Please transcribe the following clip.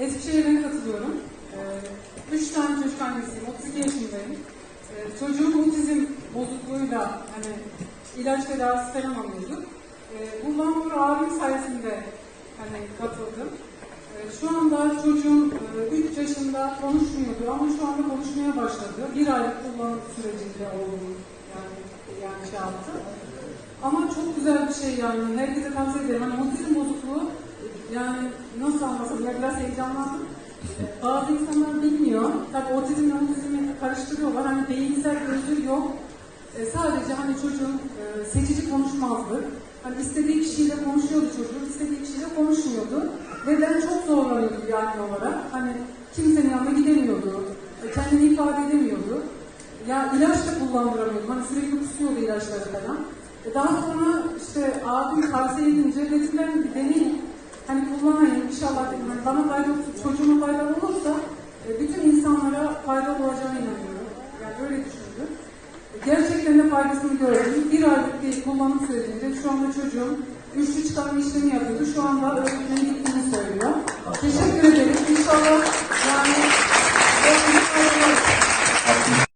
Eskişehir'den katılıyorum. Ee, üç tane çocuk annesiyim, 32 yaşındayım. Ee, çocuğum otizm bozukluğuyla hani ilaç tedavisi falan alıyordu. Ee, bu Lamur abim sayesinde hani katıldım. Ee, şu anda çocuğum 3 yaşında konuşmuyordu ama şu anda konuşmaya başladı. Bir aylık kullanım sürecinde olduğunu yani, yani şey yaptı. Ama çok güzel bir şey yani. Herkese tavsiye ederim. Hani otizm yani nasıl anlasam ya biraz heyecanlandım. Bazı insanlar bilmiyor. Tabii otizmle otizmi karıştırıyorlar. Hani beyinsel özür yok. Ee, sadece hani çocuğun e, seçici konuşmazdı. Hani istediği kişiyle konuşuyordu çocuk, istediği kişiyle konuşmuyordu. Ve ben çok zorlanıyordum yani olarak. Hani kimsenin yanına gidemiyordu. e, Kendini ifade edemiyordu. Ya ilaç da kullandıramıyordum. Hani sürekli kusuyordu ilaçları falan. E, Daha sonra işte abim tavsiye edince dedim ben bir deneyim. Hani kullanayım inşallah dedim. Hani bana faydalı, çocuğuma faydalı olursa e, bütün insanlara faydalı olacağına inanıyorum. Yani öyle düşündüm. E, Gerçekten de faydasını gördüm. Bir aylık bir kullanım sürecinde şu anda çocuğum üçlü çıkarma işlemi yapıyordu. Şu anda öğretmenin gittiğini söylüyor. Teşekkür ederim. İnşallah yani